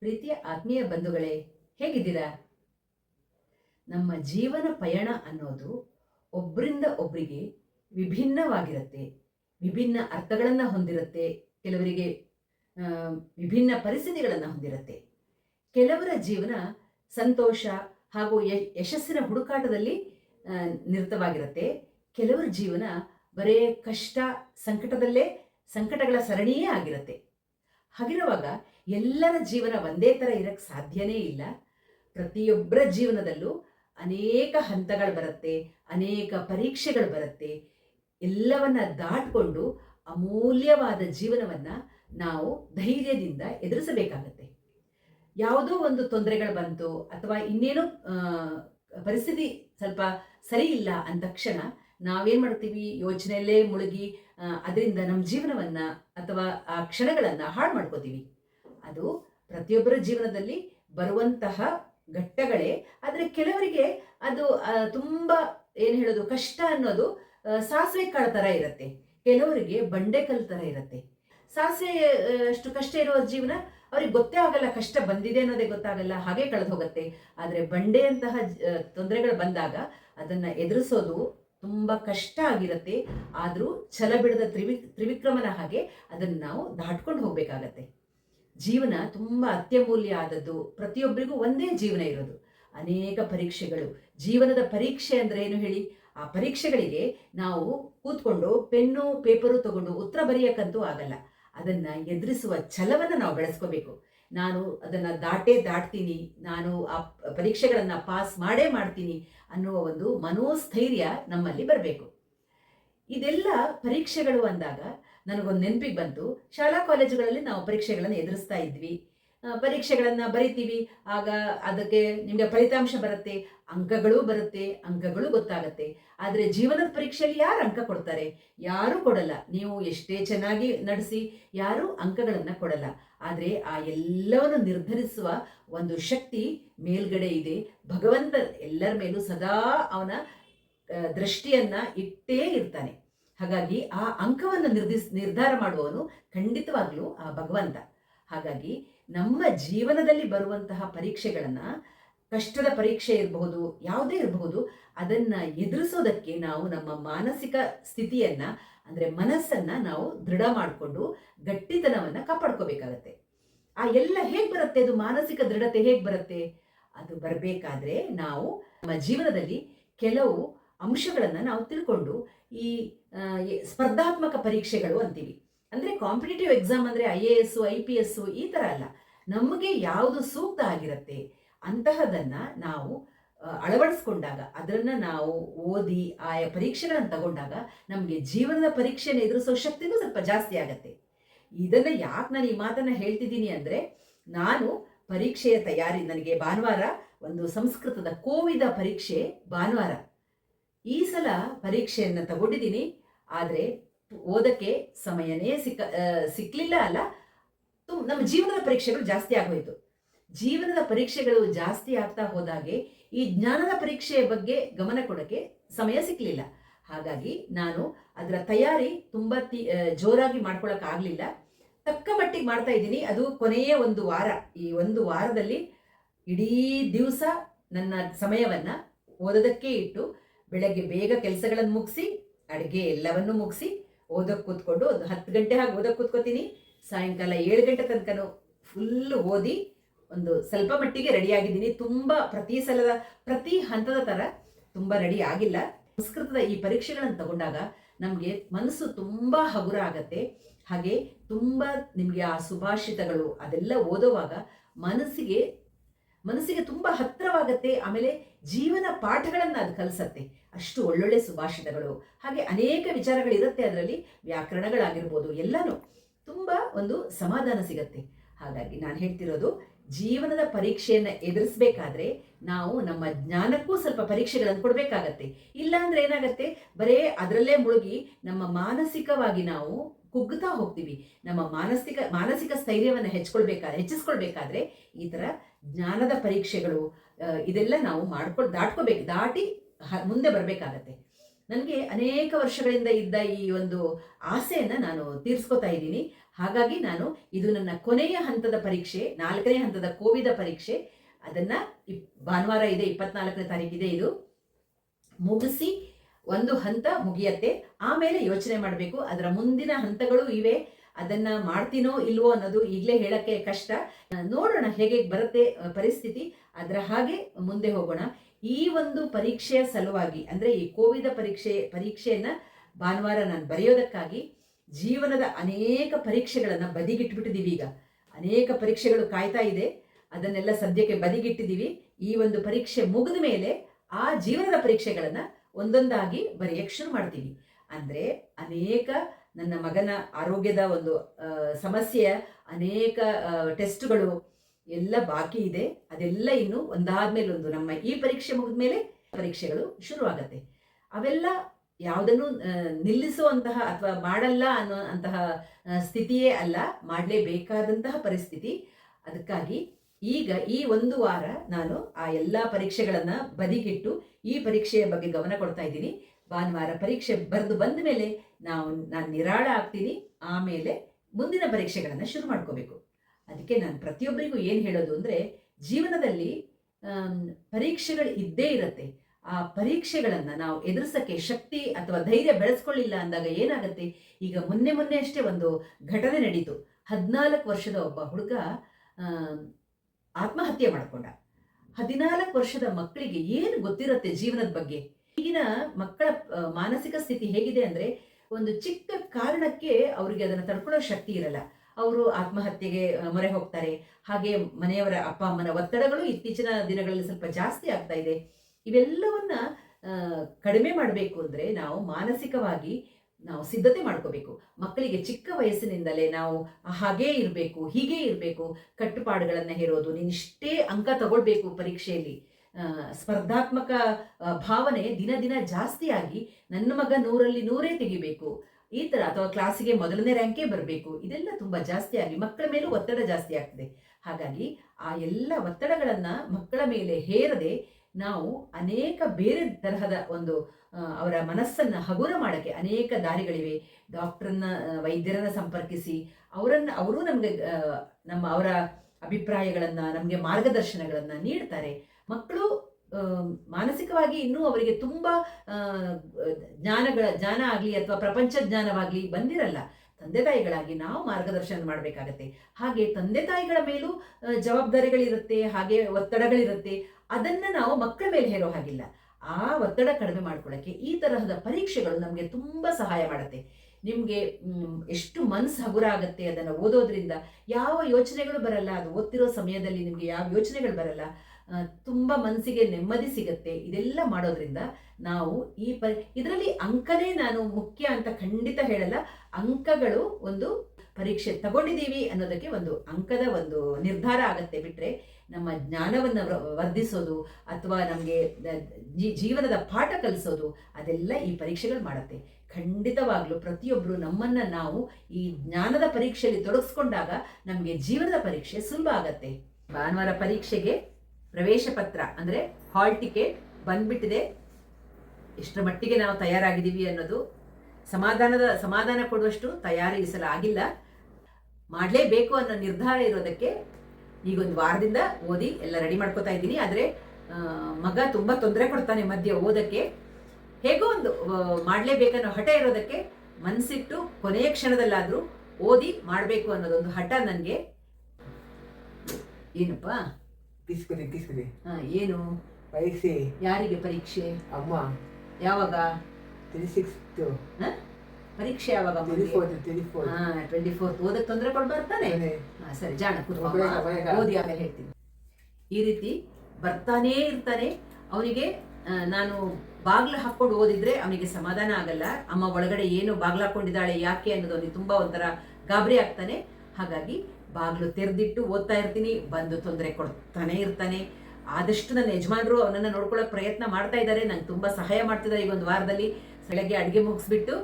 ಪ್ರೀತಿಯ ಆತ್ಮೀಯ ಬಂಧುಗಳೇ, ಹೇಗಿದ್ದೀರಾ? ನಮ್ಮ ಜೀವನ ಪಯಣ ಅನ್ನೋದು ಒಬ್ಬರಿಂದ ಒಬ್ಬರಿಗೆ ವಿಭಿನ್ನವಾಗಿರುತ್ತೆ. ವಿಭಿನ್ನ ಅರ್ಥಗಳನ್ನು ಹೊಂದಿರುತ್ತೆ. ಕೆಲವರಿಗೆ ವಿಭಿನ್ನ ಪರಿಸ್ಥಿತಿಗಳನ್ನು ಹೊಂದಿರುತ್ತೆ. ಕೆಲವರ ಜೀವನ ಸಂತೋಷ ಹಾಗೂ ಯಶಸ್ಸಿನ ಹುಡುಕಾಟದಲ್ಲಿ ನಿರತವಾಗಿರುತ್ತೆ. ಕೆಲವರ ಜೀವನ ಬರೇ ಕಷ್ಟ, ಸಂಕಟದಲ್ಲೇ, ಸಂಕಟಗಳ ಸರಣಿಯೇ ಆಗಿರುತ್ತೆ. ಹಾಗಿರುವಾಗ ಎಲ್ಲರ ಜೀವನ ಒಂದೇ ಥರ ಇರಕ್ಕೆ ಸಾಧ್ಯನೇ ಇಲ್ಲ. ಪ್ರತಿಯೊಬ್ಬರ ಜೀವನದಲ್ಲೂ ಅನೇಕ ಹಂತಗಳು ಬರುತ್ತೆ, ಅನೇಕ ಪರೀಕ್ಷೆಗಳು ಬರುತ್ತೆ. ಎಲ್ಲವನ್ನ ದಾಟ್ಕೊಂಡು ಅಮೂಲ್ಯವಾದ ಜೀವನವನ್ನ ನಾವು ಧೈರ್ಯದಿಂದ ಎದುರಿಸಬೇಕಾಗತ್ತೆ. ಯಾವುದೋ ಒಂದು ತೊಂದರೆಗಳು ಬಂತು ಅಥವಾ ಇನ್ನೇನೋ ಪರಿಸ್ಥಿತಿ ಸ್ವಲ್ಪ ಸರಿ ಇಲ್ಲ ಅಂದ ತಕ್ಷಣ ನಾವೇನ್ ಮಾಡ್ತೀವಿ? ಯೋಚನೆಯಲ್ಲೇ ಮುಳುಗಿ ಅದರಿಂದ ನಮ್ಮ ಜೀವನವನ್ನ ಅಥವಾ ಆ ಕ್ಷಣಗಳನ್ನ ಹಾಳು ಮಾಡ್ಕೋತೀವಿ. ಅದು ಪ್ರತಿಯೊಬ್ಬರ ಜೀವನದಲ್ಲಿ ಬರುವಂತಹ ಘಟ್ಟಗಳೇ. ಆದರೆ ಕೆಲವರಿಗೆ ಅದು ತುಂಬ ಏನು ಹೇಳೋದು, ಕಷ್ಟ ಅನ್ನೋದು ಸಾಸಿವೆ ಕಾಳು ಥರ ಇರುತ್ತೆ. ಕೆಲವರಿಗೆ ಬಂಡೆಕಲ್ ಥರ ಇರುತ್ತೆ. ಸಾಸಿವೆ ಅಷ್ಟು ಕಷ್ಟ ಇರುವ ಜೀವನ ಅವ್ರಿಗೆ ಗೊತ್ತೇ ಆಗಲ್ಲ, ಕಷ್ಟ ಬಂದಿದೆ ಅನ್ನೋದೇ ಗೊತ್ತಾಗಲ್ಲ, ಹಾಗೆ ಕಳೆದು ಹೋಗುತ್ತೆ. ಆದರೆ ಬಂಡೆಯಂತಹ ತೊಂದರೆಗಳು ಬಂದಾಗ ಅದನ್ನ ಎದುರಿಸೋದು ತುಂಬಾ ಕಷ್ಟ ಆಗಿರುತ್ತೆ. ಆದರೂ ಛಲ ಬಿಡದ ತ್ರಿವಿ, ತ್ರಿವಿಕ್ರಮನ ಹಾಗೆ ಅದನ್ನು ನಾವು ದಾಟ್ಕೊಂಡು ಹೋಗಬೇಕಾಗತ್ತೆ. ಜೀವನ ತುಂಬ ಅತ್ಯಮೂಲ್ಯ ಆದದ್ದು. ಪ್ರತಿಯೊಬ್ಬರಿಗೂ ಒಂದೇ ಜೀವನ ಇರೋದು. ಅನೇಕ ಪರೀಕ್ಷೆಗಳು. ಜೀವನದ ಪರೀಕ್ಷೆ ಅಂದರೆ ಏನು ಹೇಳಿ? ಆ ಪರೀಕ್ಷೆಗಳಿಗೆ ನಾವು ಕೂತ್ಕೊಂಡು ಪೆನ್ನು, ಪೇಪರು ತಗೊಂಡು ಉತ್ತರ ಬರೆಯಕ್ಕಂತೂ ಆಗಲ್ಲ. ಅದನ್ನು ಎದುರಿಸುವ ಛಲವನ್ನು ನಾವು ಬೆಳೆಸ್ಕೋಬೇಕು. ನಾನು ಅದನ್ನು ದಾಟೇ ದಾಟ್ತೀನಿ, ನಾನು ಆ ಪರೀಕ್ಷೆಗಳನ್ನು ಪಾಸ್ ಮಾಡೇ ಮಾಡ್ತೀನಿ ಅನ್ನುವ ಒಂದು ಮನೋಸ್ಥೈರ್ಯ ನಮ್ಮಲ್ಲಿ ಬರಬೇಕು. ಇದೆಲ್ಲ ಪರೀಕ್ಷೆಗಳು ಅಂದಾಗ ನನಗೊಂದು ನೆನಪಿಗೆ ಬಂತು. ಶಾಲಾ ಕಾಲೇಜುಗಳಲ್ಲಿ ನಾವು ಪರೀಕ್ಷೆಗಳನ್ನು ಎದುರಿಸ್ತಾ ಇದ್ವಿ. ಪರೀಕ್ಷೆಗಳನ್ನು ಬರಿತೀವಿ. ಆಗ ಅದಕ್ಕೆ ನಿಮಗೆ ಫಲಿತಾಂಶ ಬರುತ್ತೆ, ಅಂಕಗಳು ಬರುತ್ತೆ, ಅಂಕಗಳು ಗೊತ್ತಾಗುತ್ತೆ. ಆದರೆ ಜೀವನದ ಪರೀಕ್ಷೆಯಲ್ಲಿ ಯಾರು ಅಂಕ ಕೊಡ್ತಾರೆ? ಯಾರೂ ಕೊಡಲ್ಲ. ನೀವು ಎಷ್ಟೇ ಚೆನ್ನಾಗಿ ನಡೆಸಿ, ಯಾರೂ ಅಂಕಗಳನ್ನು ಕೊಡಲ್ಲ. ಆದರೆ ಆ ಎಲ್ಲವನ್ನು ನಿರ್ಧರಿಸುವ ಒಂದು ಶಕ್ತಿ ಮೇಲ್ಗಡೆ ಇದೆ. ಭಗವಂತ ಎಲ್ಲರ ಮೇಲೂ ಸದಾ ಅವನ ದೃಷ್ಟಿಯನ್ನ ಇಟ್ಟೇ ಇರ್ತಾನೆ. ಹಾಗಾಗಿ ಆ ಅಂಕವನ್ನು ನಿರ್ಧಿಸ್ ನಿರ್ಧಾರ ಮಾಡುವವನು ಖಂಡಿತವಾಗ್ಲೂ ಆ ಭಗವಂತ. ಹಾಗಾಗಿ ನಮ್ಮ ಜೀವನದಲ್ಲಿ ಬರುವಂತಹ ಪರೀಕ್ಷೆಗಳನ್ನ ಕಷ್ಟದ ಪರೀಕ್ಷೆ ಇರಬಹುದು, ಯಾವುದೇ ಇರಬಹುದು, ಅದನ್ನ ಎದುರಿಸೋದಕ್ಕೆ ನಾವು ನಮ್ಮ ಮಾನಸಿಕ ಸ್ಥಿತಿಯನ್ನ, ಅಂದ್ರೆ ಮನಸ್ಸನ್ನು ನಾವು ದೃಢ ಮಾಡಿಕೊಂಡು ಗಟ್ಟಿತನವನ್ನ ಕಾಪಾಡ್ಕೋಬೇಕಾಗತ್ತೆ. ಆ ಎಲ್ಲ ಹೇಗೆ ಬರುತ್ತೆ? ಅದು ಮಾನಸಿಕ ದೃಢತೆ ಹೇಗೆ ಬರುತ್ತೆ? ಅದು ಬರಬೇಕಾದ್ರೆ ನಾವು ನಮ್ಮ ಜೀವನದಲ್ಲಿ ಕೆಲವು ಅಂಶಗಳನ್ನ ನಾವು ತಿಳ್ಕೊಂಡು ಈ ಸ್ಪರ್ಧಾತ್ಮಕ ಪರೀಕ್ಷೆಗಳು ಅಂತೀವಿ. ಅಂದ್ರೆ ಕಾಂಪಿಟೇಟಿವ್ ಎಕ್ಸಾಮ್ ಅಂದ್ರೆ I A S I P S ಈ ತರ ಅಲ್ಲ. ನಮಗೆ ಯಾವುದು ಸೂಕ್ತ ಆಗಿರುತ್ತೆ? ಅಂತಹದನ್ನ ನಾವು ಅಳವಡಿಸ್ಕೊಂಡಾಗ ಅದನ್ನ ನಾವು ಓದಿ ಆಯಾ ಪರೀಕ್ಷೆಗಳನ್ನು ತಗೊಂಡಾಗ ನಮಗೆ ಜೀವನದ ಪರೀಕ್ಷೆಯನ್ನು ಎದುರಿಸೋ ಶಕ್ತಿನೂ ಸ್ವಲ್ಪ ಜಾಸ್ತಿ ಆಗತ್ತೆ. ಇದನ್ನ ಯಾಕೆ ನಾನು ಈ ಮಾತನ್ನ ಹೇಳ್ತಿದ್ದೀನಿ ಅಂದ್ರೆ, ನಾನು ಪರೀಕ್ಷೆಯ ತಯಾರಿ, ನನಗೆ ಭಾನುವಾರ ಒಂದು ಸಂಸ್ಕೃತದ ಕೋವಿದ ಪರೀಕ್ಷೆ ಭಾನುವಾರ. ಈ ಸಲ ಪರೀಕ್ಷೆಯನ್ನು ತಗೊಂಡಿದ್ದೀನಿ, ಆದರೆ ಓದಕ್ಕೆ ಸಮಯನೇ ಸಿಕ್ಕ ಸಿಕ್ಕಲಿಲ್ಲ ಅಲ್ಲ ನಮ್ಮ ಜೀವನದ ಪರೀಕ್ಷೆಗಳು ಜಾಸ್ತಿ ಆಗೋಯ್ತು. ಜೀವನದ ಪರೀಕ್ಷೆಗಳು ಜಾಸ್ತಿ ಆಗ್ತಾ ಹೋದಾಗೆ ಈ ಜ್ಞಾನದ ಪರೀಕ್ಷೆಯ ಬಗ್ಗೆ ಗಮನ ಕೊಡಕ್ಕೆ ಸಮಯ ಸಿಕ್ಕಲಿಲ್ಲ ಹಾಗಾಗಿ ನಾನು ಅದರ ತಯಾರಿ ತುಂಬ ತಿ ಜೋರಾಗಿ ಮಾಡ್ಕೊಳಕ್ ಆಗ್ಲಿಲ್ಲ. ತಕ್ಕ ಮಟ್ಟಿಗೆ ಮಾಡ್ತಾ ಇದ್ದೀನಿ. ಅದು ಕೊನೆಯ ಒಂದು ವಾರ. ಈ ಒಂದು ವಾರದಲ್ಲಿ ಇಡೀ ದಿವಸ ನನ್ನ ಸಮಯವನ್ನು ಓದೋದಕ್ಕೆ ಇಟ್ಟು ಬೆಳಗ್ಗೆ ಬೇಗ ಕೆಲಸಗಳನ್ನು ಮುಗಿಸಿ, ಅಡುಗೆ ಎಲ್ಲವನ್ನೂ ಮುಗಿಸಿ ಓದಕ್ಕೆ ಕೂತ್ಕೊಂಡು ಒಂದು ಹತ್ತು ಗಂಟೆ ಹಾಗೆ ಓದೋಕ್ಕೆ ಕೂತ್ಕೋತೀನಿ. ಸಾಯಂಕಾಲ ಏಳು ಗಂಟೆ ತನಕನೂ ಫುಲ್ ಓದಿ ಒಂದು ಸ್ವಲ್ಪ ಮಟ್ಟಿಗೆ ರೆಡಿ ಆಗಿದ್ದೀನಿ. ತುಂಬ ಪ್ರತಿ ಸಲದ, ಪ್ರತಿ ಹಂತದ ಥರ ತುಂಬ ರೆಡಿ ಆಗಿಲ್ಲ. ಸಂಸ್ಕೃತದ ಈ ಪರೀಕ್ಷೆಗಳನ್ನು ತಗೊಂಡಾಗ ನಮಗೆ ಮನಸ್ಸು ತುಂಬ ಹಗುರ ಆಗತ್ತೆ. ಹಾಗೆ ತುಂಬ ನಿಮಗೆ ಆ ಸುಭಾಷಿತಗಳು ಅದೆಲ್ಲ ಓದುವಾಗ ಮನಸ್ಸಿಗೆ ಮನಸ್ಸಿಗೆ ತುಂಬ ಹತ್ತಿರವಾಗತ್ತೆ. ಆಮೇಲೆ ಜೀವನ ಪಾಠಗಳನ್ನು ಅದು ಕಲಿಸತ್ತೆ. ಅಷ್ಟು ಒಳ್ಳೊಳ್ಳೆ ಸುಭಾಷಿತಗಳು. ಹಾಗೆ ಅನೇಕ ವಿಚಾರಗಳಿರುತ್ತೆ ಅದರಲ್ಲಿ. ವ್ಯಾಕರಣಗಳಾಗಿರ್ಬೋದು, ಎಲ್ಲನೂ ತುಂಬ ಒಂದು ಸಮಾಧಾನ ಸಿಗತ್ತೆ. ಹಾಗಾಗಿ ನಾನು ಹೇಳ್ತಿರೋದು ಜೀವನದ ಪರೀಕ್ಷೆಯನ್ನು ಎದುರಿಸಬೇಕಾದ್ರೆ ನಾವು ನಮ್ಮ ಜ್ಞಾನಕ್ಕೂ ಸ್ವಲ್ಪ ಪರೀಕ್ಷೆಗಳನ್ನು ಕೊಡಬೇಕಾಗತ್ತೆ. ಇಲ್ಲಾಂದ್ರೆ ಏನಾಗತ್ತೆ? ಬರೇ ಅದರಲ್ಲೇ ಮುಳುಗಿ ನಮ್ಮ ಮಾನಸಿಕವಾಗಿ ನಾವು ಕುಗ್ಗುತ್ತಾ ಹೋಗ್ತೀವಿ. ನಮ್ಮ ಮಾನಸಿಕ ಮಾನಸಿಕ ಸ್ಥೈರ್ಯವನ್ನು ಹೆಚ್ಕೊಳ್ಬೇಕಾದ್ರೆ, ಹೆಚ್ಚಿಸ್ಕೊಳ್ಬೇಕಾದ್ರೆ ಈ ಥರ ಜ್ಞಾನದ ಪರೀಕ್ಷೆಗಳು ಇದೆಲ್ಲ ನಾವು ಮಾಡ್ಕೊಳ್ ದಾಟ್ಕೋಬೇಕು, ದಾಟಿ ಮುಂದೆ ಬರಬೇಕಾಗತ್ತೆ. ನನಗೆ ಅನೇಕ ವರ್ಷಗಳಿಂದ ಇದ್ದ ಈ ಒಂದು ಆಸೆಯನ್ನು ನಾನು ತೀರಿಸ್ಕೊತಾ ಇದ್ದೀನಿ. ಹಾಗಾಗಿ ನಾನು ಇದು ನನ್ನ ಕೊನೆಯ ಹಂತದ ಪರೀಕ್ಷೆ, ನಾಲ್ಕನೇ ಹಂತದ ಕೋವಿದ ಪರೀಕ್ಷೆ. ಅದನ್ನು ಇಪ್, ಭಾನುವಾರ ಇದೆ, ಇಪ್ಪತ್ನಾಲ್ಕನೇ ತಾರೀಕಿದೆ ಇದು ಮುಗಿಸಿ ಒಂದು ಹಂತ ಮುಗಿಯತ್ತೆ. ಆಮೇಲೆ ಯೋಚನೆ ಮಾಡಬೇಕು. ಅದರ ಮುಂದಿನ ಹಂತಗಳು ಇವೆ. ಅದನ್ನ ಮಾಡ್ತೀನೋ ಇಲ್ವೋ ಅನ್ನೋದು ಈಗಲೇ ಹೇಳಕ್ಕೆ ಕಷ್ಟ. ನೋಡೋಣ ಹೇಗೆ ಬರುತ್ತೆ ಪರಿಸ್ಥಿತಿ. ಅದರ ಹಾಗೆ ಮುಂದೆ ಹೋಗೋಣ. ಈ ಒಂದು ಪರೀಕ್ಷೆಯ ಸಲುವಾಗಿ, ಅಂದ್ರೆ ಈ ಕೋವಿದ ಪರೀಕ್ಷೆ, ಪರೀಕ್ಷೆಯನ್ನ ಭಾನುವಾರ ನಾನು ಬರೆಯೋದಕ್ಕಾಗಿ ಜೀವನದ ಅನೇಕ ಪರೀಕ್ಷೆಗಳನ್ನ ಬದಿಗಿಟ್ಬಿಟ್ಟಿದ್ದೀವಿ ಈಗ. ಅನೇಕ ಪರೀಕ್ಷೆಗಳು ಕಾಯ್ತಾ ಇದೆ. ಅದನ್ನೆಲ್ಲ ಸದ್ಯಕ್ಕೆ ಬದಿಗಿಟ್ಟಿದ್ದೀವಿ ಈ ಒಂದು ಪರೀಕ್ಷೆ ಮುಗಿದ ಮೇಲೆ ಆ ಜೀವನದ ಪರೀಕ್ಷೆಗಳನ್ನ ಒಂದೊಂದಾಗಿ ಬರೆಯಕ್ಕೆ ಶುರು ಮಾಡ್ತೀವಿ. ಅಂದ್ರೆ ಅನೇಕ ನನ್ನ ಮಗನ ಆರೋಗ್ಯದ ಒಂದು ಸಮಸ್ಯೆಯ ಅನೇಕ ಟೆಸ್ಟ್ಗಳು ಎಲ್ಲ ಬಾಕಿ ಇದೆ. ಅದೆಲ್ಲ ಇನ್ನು ಒಂದಾದ್ಮೇಲೆ ಒಂದು ನಮ್ಮ ಈ ಪರೀಕ್ಷೆ ಮುಗಿದ ಮೇಲೆ ಪರೀಕ್ಷೆಗಳು ಶುರುವಾಗತ್ತೆ. ಅವೆಲ್ಲ ಯಾವುದನ್ನು ನಿಲ್ಲಿಸುವಂತಹ ಅಥವಾ ಮಾಡಲ್ಲ ಅನ್ನೋ ಅಂತಹ ಸ್ಥಿತಿಯೇ ಅಲ್ಲ. ಮಾಡಲೇಬೇಕಾದಂತಹ ಪರಿಸ್ಥಿತಿ. ಅದಕ್ಕಾಗಿ ಈಗ ಈ ಒಂದು ವಾರ ನಾನು ಆ ಎಲ್ಲ ಪರೀಕ್ಷೆಗಳನ್ನು ಬದಿಗಿಟ್ಟು ಈ ಪರೀಕ್ಷೆಯ ಬಗ್ಗೆ ಗಮನ ಕೊಡ್ತಾ ಇದ್ದೀನಿ. ಭಾನುವಾರ ಪರೀಕ್ಷೆ ಬರೆದು ಬಂದ ಮೇಲೆ ನಾವು, ನಾನು ನಿರಾಳ ಆಗ್ತೀನಿ. ಆಮೇಲೆ ಮುಂದಿನ ಪರೀಕ್ಷೆಗಳನ್ನು ಶುರು ಮಾಡ್ಕೋಬೇಕು. ಅದಕ್ಕೆ ನಾನು ಪ್ರತಿಯೊಬ್ಬರಿಗೂ ಏನು ಹೇಳೋದು ಅಂದರೆ, ಜೀವನದಲ್ಲಿ ಪರೀಕ್ಷೆಗಳು ಇದ್ದೇ ಇರುತ್ತೆ. ಆ ಪರೀಕ್ಷೆಗಳನ್ನು ನಾವು ಎದುರಿಸಕ್ಕೆ ಶಕ್ತಿ ಅಥವಾ ಧೈರ್ಯ ಬೆಳೆಸ್ಕೊಳ್ಳಿಲ್ಲ ಅಂದಾಗ ಏನಾಗುತ್ತೆ? ಈಗ ಮೊನ್ನೆ ಮೊನ್ನೆ ಅಷ್ಟೇ ಒಂದು ಘಟನೆ ನಡೀತು. ಹದಿನಾಲ್ಕು ವರ್ಷದ ಒಬ್ಬ ಹುಡುಗ ಆತ್ಮಹತ್ಯೆ ಮಾಡಿಕೊಂಡ. ಹದಿನಾಲ್ಕು ವರ್ಷದ ಮಕ್ಕಳಿಗೆ ಏನು ಗೊತ್ತಿರುತ್ತೆ ಜೀವನದ ಬಗ್ಗೆ? ಈಗಿನ ಮಕ್ಕಳ ಮಾನಸಿಕ ಸ್ಥಿತಿ ಹೇಗಿದೆ ಅಂದ್ರೆ ಒಂದು ಚಿಕ್ಕ ಕಾರಣಕ್ಕೆ ಅವರಿಗೆ ಅದನ್ನು ತಡ್ಕೊಳ್ಳೋ ಶಕ್ತಿ ಇರಲ್ಲ. ಅವರು ಆತ್ಮಹತ್ಯೆಗೆ ಮೊರೆ ಹೋಗ್ತಾರೆ. ಹಾಗೆ ಮನೆಯವರ ಅಪ್ಪ ಅಮ್ಮನ ಒತ್ತಡಗಳು ಇತ್ತೀಚಿನ ದಿನಗಳಲ್ಲಿ ಸ್ವಲ್ಪ ಜಾಸ್ತಿ ಆಗ್ತಾ ಇದೆ. ಇವೆಲ್ಲವನ್ನ ಕಡಿಮೆ ಮಾಡಬೇಕು ಅಂದ್ರೆ ನಾವು ಮಾನಸಿಕವಾಗಿ ನಾವು ಸಿದ್ಧತೆ ಮಾಡ್ಕೋಬೇಕು. ಮಕ್ಕಳಿಗೆ ಚಿಕ್ಕ ವಯಸ್ಸಿನಿಂದಲೇ ನಾವು ಹಾಗೇ ಇರಬೇಕು, ಹೀಗೇ ಇರಬೇಕು, ಕಟ್ಟುಪಾಡುಗಳನ್ನು ಹೇರೋದು ನೀನು ಇಷ್ಟೇ ಅಂಕ ತಗೊಳ್ಬೇಕು ಪರೀಕ್ಷೆಯಲ್ಲಿ. ಸ್ಪರ್ಧಾತ್ಮಕ ಭಾವನೆ ದಿನ ದಿನ ಜಾಸ್ತಿಯಾಗಿ ನನ್ನ ಮಗ ನೂರಲ್ಲಿ ನೂರೇ ತೆಗಿಬೇಕು. ಈ ಥರ ಅಥವಾ ಕ್ಲಾಸಿಗೆ ಮೊದಲನೇ ರ್ಯಾಂಕೇ ಬರಬೇಕು. ಇದೆಲ್ಲ ತುಂಬಾ ಜಾಸ್ತಿಯಾಗಿ ಮಕ್ಕಳ ಮೇಲೂ ಒತ್ತಡ ಜಾಸ್ತಿ ಆಗ್ತದೆ. ಹಾಗಾಗಿ ಆ ಎಲ್ಲ ಒತ್ತಡಗಳನ್ನ ಮಕ್ಕಳ ಮೇಲೆ ಹೇರದೆ ನಾವು ಅನೇಕ ಬೇರೆ ತರಹದ ಒಂದು ಅವರ ಮನಸ್ಸನ್ನ ಹಗುರ ಮಾಡೋಕ್ಕೆ ಅನೇಕ ದಾರಿಗಳಿವೆ. ಡಾಕ್ಟ್ರನ್ನ ವೈದ್ಯರನ್ನು ಸಂಪರ್ಕಿಸಿ, ಅವರನ್ನು, ಅವರು ನಮಗೆ ನಮ್ಮ ಅವರ ಅಭಿಪ್ರಾಯಗಳನ್ನು, ನಮಗೆ ಮಾರ್ಗದರ್ಶನಗಳನ್ನು ನೀಡ್ತಾರೆ. ಮಕ್ಕಳು ಮಾನಸಿಕವಾಗಿ ಇನ್ನೂ ಅವರಿಗೆ ತುಂಬಾ ಜ್ಞಾನಗಳ, ಜ್ಞಾನ ಆಗಲಿ ಅಥವಾ ಪ್ರಪಂಚ ಜ್ಞಾನವಾಗಲಿ ಬಂದಿರಲ್ಲ. ತಂದೆ ತಾಯಿಗಳಾಗಿ ನಾವು ಮಾರ್ಗದರ್ಶನ ಮಾಡಬೇಕಾಗತ್ತೆ. ಹಾಗೆ ತಂದೆ ತಾಯಿಗಳ ಮೇಲೂ ಜವಾಬ್ದಾರಿಗಳಿರುತ್ತೆ, ಹಾಗೆ ಒತ್ತಡಗಳಿರುತ್ತೆ. ಅದನ್ನ ನಾವು ಮಕ್ಕಳ ಮೇಲೆ ಹೇರೋ ಹಾಗಿಲ್ಲ. ಆ ಒತ್ತಡ ಕಡಿಮೆ ಮಾಡ್ಕೊಳ್ಳೋಕ್ಕೆ ಈ ತರಹದ ಪರೀಕ್ಷೆಗಳು ನಮಗೆ ತುಂಬಾ ಸಹಾಯ ಮಾಡುತ್ತೆ. ನಿಮಗೆ ಎಷ್ಟು ಮನಸ್ಸು ಹಗುರ ಆಗುತ್ತೆ ಅದನ್ನು ಓದೋದ್ರಿಂದ ಯಾವ ಯೋಚನೆಗಳು ಬರಲ್ಲ, ಅದು ಓದ್ತಿರೋ ಸಮಯದಲ್ಲಿ ನಿಮಗೆ ಯಾವ ಯೋಚನೆಗಳು ಬರಲ್ಲ ತುಂಬ ಮನಸ್ಸಿಗೆ ನೆಮ್ಮದಿ ಸಿಗತ್ತೆ. ಇದೆಲ್ಲ ಮಾಡೋದ್ರಿಂದ ನಾವು ಈ ಪ ಇದರಲ್ಲಿ ಅಂಕನೇ ನಾನು ಮುಖ್ಯ ಅಂತ ಖಂಡಿತ ಹೇಳಲ್ಲ. ಅಂಕಗಳು ಒಂದು ಪರೀಕ್ಷೆ ತಗೊಂಡಿದ್ದೀವಿ ಅನ್ನೋದಕ್ಕೆ ಒಂದು ಅಂಕದ ಒಂದು ನಿರ್ಧಾರ ಆಗತ್ತೆ ಬಿಟ್ರೆ ನಮ್ಮ ಜ್ಞಾನವನ್ನು ವರ್ಧಿಸೋದು ಅಥವಾ ನಮಗೆ ಜೀವನದ ಪಾಠ ಕಲಿಸೋದು ಅದೆಲ್ಲ ಈ ಪರೀಕ್ಷೆಗಳು ಮಾಡುತ್ತೆ. ಖಂಡಿತವಾಗ್ಲೂ ಪ್ರತಿಯೊಬ್ಬರು ನಮ್ಮನ್ನು ನಾವು ಈ ಜ್ಞಾನದ ಪರೀಕ್ಷೆಯಲ್ಲಿ ತೊಡಗಿಸ್ಕೊಂಡಾಗ ನಮಗೆ ಜೀವನದ ಪರೀಕ್ಷೆ ಸುಲಭ ಆಗತ್ತೆ. ಭಾನುವಾರ ಪರೀಕ್ಷೆಗೆ ಪ್ರವೇಶ ಪತ್ರ ಅಂದರೆ ಹಾಲ್ ಟಿಕೆಟ್ ಬಂದ್ಬಿಟ್ಟಿದೆ. ಎಷ್ಟರ ಮಟ್ಟಿಗೆ ನಾವು ತಯಾರಾಗಿದ್ದೀವಿ ಅನ್ನೋದು ಸಮಾಧಾನದ, ಸಮಾಧಾನ ಕೊಡುವಷ್ಟು ತಯಾರಿ ಈ ಆಗಿಲ್ಲ ಮಾಡಲೇಬೇಕು ಅನ್ನೋ ನಿರ್ಧಾರ ಇರೋದಕ್ಕೆ ಈಗ ಒಂದು ವಾರದಿಂದ ಓದಿ ಎಲ್ಲ ರೆಡಿ ಮಾಡ್ಕೋತಾ ಇದ್ದೀನಿ. ಆದರೆ ಮಗ ತುಂಬ ತೊಂದರೆ ಕೊಡ್ತಾನೆ ಮಧ್ಯೆ ಓದಕ್ಕೆ. ಹೇಗೋ ಒಂದು ಮಾಡಲೇಬೇಕನ್ನೋ ಹಠ ಇರೋದಕ್ಕೆ ಮನಸ್ಸಿಟ್ಟು ಕೊನೆಯ ಕ್ಷಣದಲ್ಲಾದರೂ ಓದಿ ಮಾಡಬೇಕು ಅನ್ನೋದೊಂದು ಹಠ ನನಗೆ. ಏನಪ್ಪ? ಕಿಸ್ಕುರಿ ಕಿಸ್ಕುರಿ ಹಾಂ ಏನು? ಪರೀಕ್ಷೆ ಯಾರಿಗೆ ಪರೀಕ್ಷೆ? ಅಮ್ಮ. ಯಾವಾಗ? Three sixth. ಹಾಂ? ಪರೀಕ್ಷೆ ಯಾವಾಗ ಟ್ವೆಂಟಿ ಫೋರ್ತ್ ಓದಕ್ಕೆ ತೊಂದರೆ ಕೊಡ್ಬರ್ತಾನೆ? ಸರಿ ಜಾಣ ಓದಿ ಆಮೇಲೆ ಹೇಳ್ತೀನಿ. ಈ ರೀತಿ ಬರ್ತಾನೇ ಇರ್ತಾನೆ. ಅವನಿಗೆ ನಾನು ಬಾಗ್ಲು ಹಾಕೊಂಡು ಓದಿದ್ರೆ ಅವನಿಗೆ ಸಮಾಧಾನ ಆಗಲ್ಲ. ಅಮ್ಮ ಒಳಗಡೆ ಏನು ಬಾಗ್ಲು ಹಾಕೊಂಡಿದ್ದಾಳೆ ಯಾಕೆ ಅನ್ನೋದು ಅವನಿಗೆ ತುಂಬಾ ಒಂಥರ ಗಾಬರಿ ಆಗ್ತಾನೆ. ಹಾಗಾಗಿ ಬಾಗ್ಲು ತೆರೆದಿಟ್ಟು ಓದ್ತಾ ಇರ್ತೀನಿ. ಬಂದು ತೊಂದರೆ ಕೊಡ್ತಾನೆ ಇರ್ತಾನೆ. ಆದಷ್ಟು ನನ್ನ ಯಜಮಾನರು ಅವನನ್ನು ನೋಡ್ಕೊಳ್ಳೋಕೆ ಪ್ರಯತ್ನ ಮಾಡ್ತಾ ಇದ್ದಾರೆ. ನಂಗೆ ತುಂಬ ಸಹಾಯ ಮಾಡ್ತಿದ್ದಾರೆ ಈ ಒಂದು ವಾರದಲ್ಲಿ. ಬೆಳಗ್ಗೆ ಅಡುಗೆ ಮುಗಿಸ್ಬಿಟ್ಟು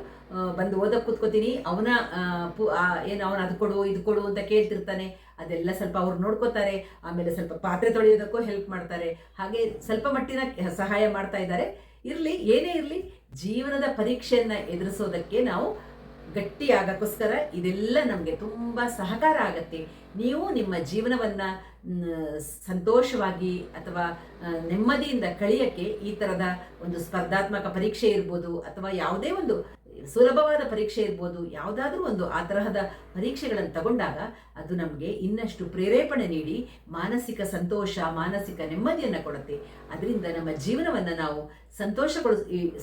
ಬಂದು ಓದಕ್ಕೆ ಕೂತ್ಕೋತೀನಿ. ಅವನ ಏನು ಅವನು ಅದು ಕೊಡು, ಇದು ಕೊಡು ಅಂತ ಕೇಳ್ತಿರ್ತಾನೆ. ಅದೆಲ್ಲ ಸ್ವಲ್ಪ ಅವ್ರು ನೋಡ್ಕೋತಾರೆ. ಆಮೇಲೆ ಸ್ವಲ್ಪ ಪಾತ್ರೆ ತೊಳೆಯೋದಕ್ಕೂ ಹೆಲ್ಪ್ ಮಾಡ್ತಾರೆ. ಹಾಗೆ ಸ್ವಲ್ಪ ಮಟ್ಟಿನ ಸಹಾಯ ಮಾಡ್ತಾ ಇದ್ದಾರೆ. ಇರಲಿ, ಏನೇ ಇರಲಿ, ಜೀವನದ ಪರೀಕ್ಷೆಯನ್ನು ಎದುರಿಸೋದಕ್ಕೆ ನಾವು ಗಟ್ಟಿ ಆಗಕ್ಕೋಸ್ಕರ ಇದೆಲ್ಲ ನಮಗೆ ತುಂಬ ಸಹಕಾರ ಆಗತ್ತೆ. ನೀವು ನಿಮ್ಮ ಜೀವನವನ್ನು ಸಂತೋಷವಾಗಿ ಅಥವಾ ನೆಮ್ಮದಿಯಿಂದ ಕಳೆಯಕ್ಕೆ ಈ ಥರದ ಒಂದು ಸ್ಪರ್ಧಾತ್ಮಕ ಪರೀಕ್ಷೆ ಇರ್ಬೋದು ಅಥವಾ ಯಾವುದೇ ಒಂದು ಸುಲಭವಾದ ಪರೀಕ್ಷೆ ಇರ್ಬೋದು, ಯಾವುದಾದ್ರೂ ಒಂದು ಆ ತರಹದ ಪರೀಕ್ಷೆಗಳನ್ನು ತಗೊಂಡಾಗ ಅದು ನಮಗೆ ಇನ್ನಷ್ಟು ಪ್ರೇರೇಪಣೆ ನೀಡಿ, ಮಾನಸಿಕ ಸಂತೋಷ, ಮಾನಸಿಕ ನೆಮ್ಮದಿಯನ್ನು ಕೊಡುತ್ತೆ. ಅದರಿಂದ ನಮ್ಮ ಜೀವನವನ್ನು ನಾವು ಸಂತೋಷಗೊಳ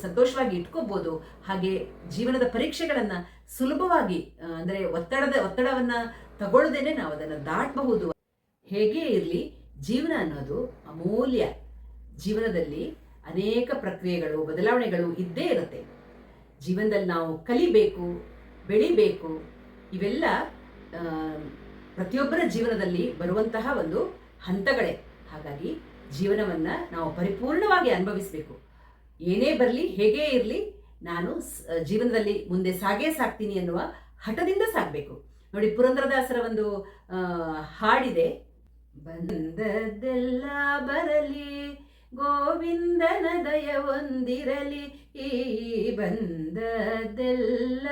ಸಂತೋಷವಾಗಿ ಇಟ್ಕೋಬೋದು. ಹಾಗೆ ಜೀವನದ ಪರೀಕ್ಷೆಗಳನ್ನು ಸುಲಭವಾಗಿ ಅಂದರೆ ಒತ್ತಡದ, ಒತ್ತಡವನ್ನು ತಗೊಳ್ಳದೇನೆ ನಾವು ಅದನ್ನು ದಾಟಬಹುದು. ಹೇಗೇ ಇರಲಿ, ಜೀವನ ಅನ್ನೋದು ಅಮೂಲ್ಯ. ಜೀವನದಲ್ಲಿ ಅನೇಕ ಪ್ರಕ್ರಿಯೆಗಳು, ಬದಲಾವಣೆಗಳು ಇದ್ದೇ ಇರುತ್ತೆ. ಜೀವನದಲ್ಲಿ ನಾವು ಕಲಿಬೇಕು, ಬೆಳಿಬೇಕು, ಇವೆಲ್ಲ ಪ್ರತಿಯೊಬ್ಬರ ಜೀವನದಲ್ಲಿ ಬರುವಂತಹ ಒಂದು ಹಂತಗಳೇ. ಹಾಗಾಗಿ ಜೀವನವನ್ನು ನಾವು ಪರಿಪೂರ್ಣವಾಗಿ ಅನುಭವಿಸಬೇಕು. ಏನೇ ಬರಲಿ, ಹೇಗೇ ಇರಲಿ, ನಾನು ಜೀವನದಲ್ಲಿ ಮುಂದೆ ಸಾಗೇ ಸಾಕ್ತೀನಿ ಅನ್ನುವ ಹಠದಿಂದ ಸಾಗಬೇಕು. ನೋಡಿ, ಪುರಂದರದಾಸರ ಒಂದು ಹಾಡಿದೆ, ಬಂದದ್ದೆಲ್ಲ ಬರಲಿ ಗೋವಿಂದನ ದಯ ಹೊಂದಿರಲಿ ಈ ಬಂದದೆಲ್ಲ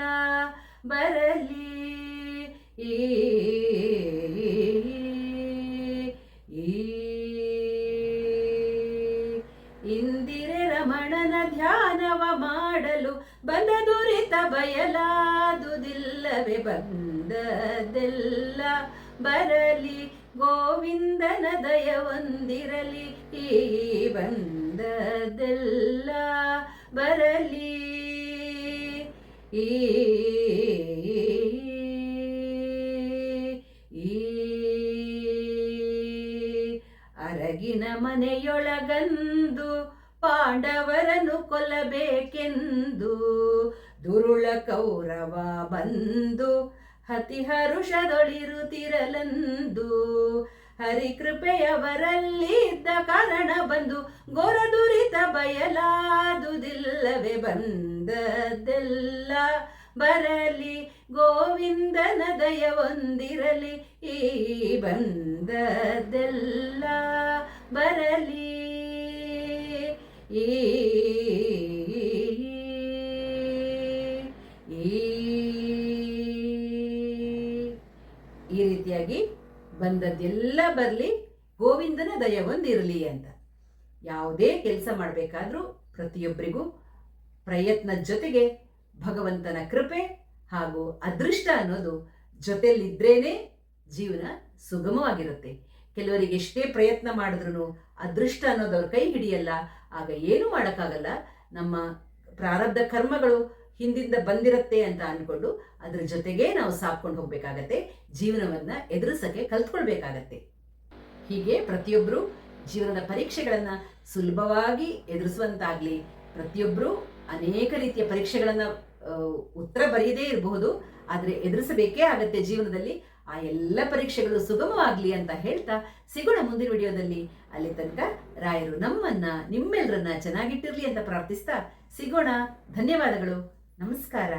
ಬರಲಿ. ಈ ಇಂದಿರೆ ರಮಣನ ಧ್ಯಾನವ ಮಾಡಲು ಬಂದ ದುರಿತ ಬಯಲಾದುದಿಲ್ಲವೇ ಬಂದದೆಲ್ಲ ಬರಲಿ. ಗೋವಿಂದನ ದಯವೊಂದಿರಲಿ ಈ ಬಂದದೆಲ್ಲ ಬರಲಿ. ಈ ಅರಗಿನ ಮನೆಯೊಳಗಂದು ಪಾಂಡವರನ್ನು ಕೊಲ್ಲಬೇಕೆಂದು ದುರುಳ ಕೌರವ ಬಂದು ಹತಿ ಹರುಷದೊಳಿರುತ್ತಿರಲೆಂದು. ಹರಿಕೃಪೆಯವರಲ್ಲಿದ್ದ ಕಾರಣ ಬಂದು ಘೋರ ದುರಿತ ಬಯಲಾದುದಿಲ್ಲವೇ ಬಂದದ್ದೆಲ್ಲ ಬರಲಿ, ಗೋವಿಂದನ ದಯ ಹೊಂದಿರಲಿ, ಈ ಬಂದದ್ದೆಲ್ಲ ಬರಲಿ, ಈ ಬಂದದ್ದೆಲ್ಲ ಬರಲಿ, ಗೋವಿಂದನ ದಯ ಒಂದಿರಲಿ ಅಂತ. ಯಾವುದೇ ಕೆಲಸ ಮಾಡಬೇಕಾದ್ರೂ ಪ್ರತಿಯೊಬ್ಬರಿಗೂ ಪ್ರಯತ್ನ ಜೊತೆಗೆ ಭಗವಂತನ ಕೃಪೆ ಹಾಗೂ ಅದೃಷ್ಟ ಅನ್ನೋದು ಜೊತೆಯಲ್ಲಿದ್ರೇನೆ ಜೀವನ ಸುಗಮವಾಗಿರುತ್ತೆ. ಕೆಲವರಿಗೆ ಎಷ್ಟೇ ಪ್ರಯತ್ನ ಮಾಡಿದ್ರು ಅದೃಷ್ಟ ಅನ್ನೋದು ಅವ್ರ ಕೈ ಹಿಡಿಯಲ್ಲ. ಆಗ ಏನು ಮಾಡೋಕ್ಕಾಗಲ್ಲ. ನಮ್ಮ ಪ್ರಾರಬ್ಧ ಕರ್ಮಗಳು ಹಿಂದಿಂದ ಬಂದಿರತ್ತೆ ಅಂತ ಅಂದ್ಕೊಂಡು ಅದ್ರ ಜೊತೆಗೆ ನಾವು ಸಾಕೊಂಡು ಹೋಗ್ಬೇಕಾಗತ್ತೆ. ಜೀವನವನ್ನ ಎದುರಿಸಕ್ಕೆ ಕಲ್ತ್ಕೊಳ್ಬೇಕಾಗತ್ತೆ. ಹೀಗೆ ಪ್ರತಿಯೊಬ್ಬರು ಜೀವನದ ಪರೀಕ್ಷೆಗಳನ್ನ ಸುಲಭವಾಗಿ ಎದುರಿಸುವಂತಾಗ್ಲಿ ಪ್ರತಿಯೊಬ್ಬರು ಅನೇಕ ರೀತಿಯ ಪರೀಕ್ಷೆಗಳನ್ನ ಉತ್ತರ ಬರೆಯದೇ ಇರಬಹುದು, ಆದರೆ ಎದುರಿಸಬೇಕೇ ಆಗತ್ತೆ ಜೀವನದಲ್ಲಿ. ಆ ಎಲ್ಲ ಪರೀಕ್ಷೆಗಳು ಸುಗಮವಾಗಲಿ ಅಂತ ಹೇಳ್ತಾ ಸಿಗೋಣ ಮುಂದಿನ ವಿಡಿಯೋದಲ್ಲಿ. ಅಲ್ಲಿ ತನಕ ರಾಯರು ನಮ್ಮನ್ನ ನಿಮ್ಮೆಲ್ಲರನ್ನ ಚೆನ್ನಾಗಿಟ್ಟಿರ್ಲಿ ಅಂತ ಪ್ರಾರ್ಥಿಸ್ತಾ ಸಿಗೋಣ. ಧನ್ಯವಾದಗಳು. ನಮಸ್ಕಾರ.